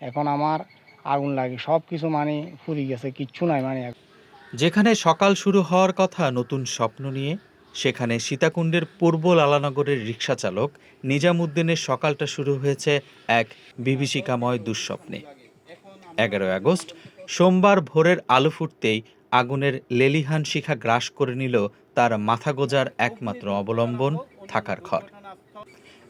এখন আমার আগুন লাগে। সব কিছু মানে ফুরি গেছে, কিচ্ছু নাই মানে যেখানে সকাল শুরু হওয়ার কথা নতুন স্বপ্ন নিয়ে, সেখানে সীতাকুণ্ডের পূর্ব লালানগরের রিক্সা চালক নিজামুদ্দিনের সকালটা শুরু হয়েছে এক বিভীষিকাময় দুঃস্বপ্নে। এগারোই আগস্ট, সোমবার ভোরের আলো ফুটতেই আগুনের লেলিহান শিখা গ্রাস করে নিল তার মাথা গোজার একমাত্র অবলম্বন থাকার ঘর।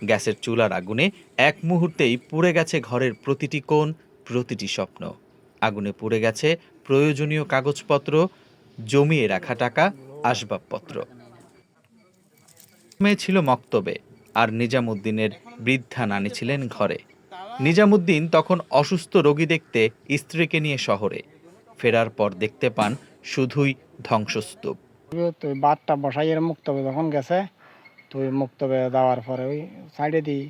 গ্যাসের চুলার আগুনে এক মুহূর্তেই পুড়ে গেছে ঘরের প্রতিটি কোণ, প্রতিটি স্বপ্ন। আগুনে পুড়ে গেছে প্রয়োজনীয় কাগজপত্র, জমিয়ে রাখা টাকা, আসবাবপত্র। মেয়ে ছিল মক্তবে, আর নিজামুদ্দিনের বৃদ্ধা নানি ছিলেন ঘরে। নিজামুদ্দিন তখন অসুস্থ রোগী দেখতে স্ত্রীকে নিয়ে শহরে। ফেরার পর দেখতে পান শুধুই ধ্বংসস্তূপ। বাদটা বসাইয়ের মুক্তবে যখন গেছে তুই মুক্তবে দেওয়ার পরে ওই সাইডে দিই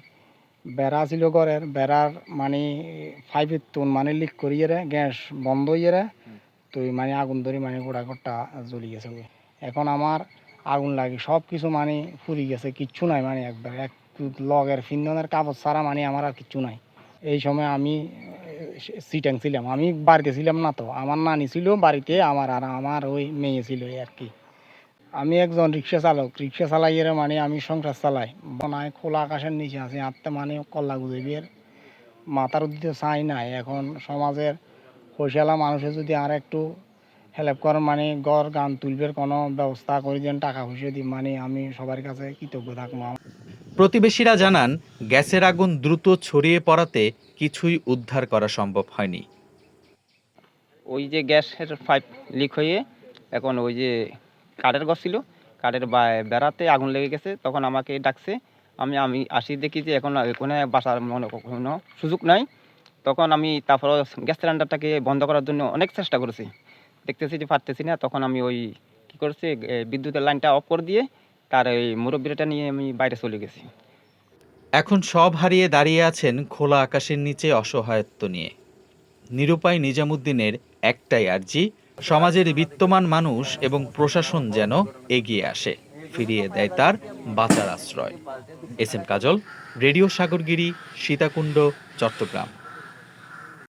বেড়া ছিল ঘরের, বেড়ার মানে ফাইভের তুন মানে লিক করিয়ে রে, গ্যাস বন্ধ হইয়ে রে, তুই মানে আগুন ধরে মানে গোড়া ঘরটা জ্বলি গেছে ওই। এখন আমার আগুন লাগে, সব কিছু মানে ফুরি গেছে, কিচ্ছু নাই মানে একবার। এক লগের ফিন্দনের কাপড় ছাড়া মানে আমার আর কিচ্ছু নাই। এই সময় আমি সিটাং ছিলাম। আমি বাড়িতে ছিলাম না তো, আমার নানি ছিল বাড়িতে, আমার আর আমার ওই মেয়ে ছিল আর কি। আমি একজন রিক্সা চালক। রিক্সা চালাইয়ের মানে আমি সংসার চালাই। বনায় খোলা আকাশের নিচে আছি আত্মা মানে কল্লা গুজবির মাথার উদ্দিতে চাই নাই। এখন সমাজের পয়সালা মানুষের যদি আর একটু হেল্প করেন মানে গড় গান তুলবের কোনো ব্যবস্থা করে দেন টাকা পয়সা দিই মানে আমি সবার কাছে কৃতজ্ঞ থাকব প্রতিবেশীরা জানান গ্যাসের আগুন দ্রুত ছড়িয়ে পড়াতে কিছুই উদ্ধার করা সম্ভব হয়নি। ওই যে গ্যাসের পাইপ লিক হয়ে এখন ওই যে কাঠের ঘর ছিল, কাঠের বেড়াতে আগুন লেগে গেছে, তখন আমাকে ডাকছে, আমি আমি আসি দেখি যে এখন ওখানে বাসার মনে কোনো সুযোগ নাই। তখন আমি তারপর গ্যাস সিলিন্ডারটাকে বন্ধ করার জন্য অনেক চেষ্টা করেছি। দেখতেছি যে পারতেছি না, তখন আমি ওই কী করছি বিদ্যুতের লাইনটা অফ করে দিয়ে তার ওই মুরব্বীটা নিয়ে আমি বাইরে চলে গেছি। এখন সব হারিয়ে দাঁড়িয়ে আছেন খোলা আকাশের নিচে অসহায়ত্ব নিয়ে। নিরুপায় নিজামুদ্দিনের একটাই আর্জি সমাজের বিত্তমান মানুষ এবং প্রশাসন যেন এগিয়ে আসে, ফিরিয়ে দেয় তার বাঁচার আশ্রয়। S M Kajal, radio Sagargiri, Sitakunda, Chittagong.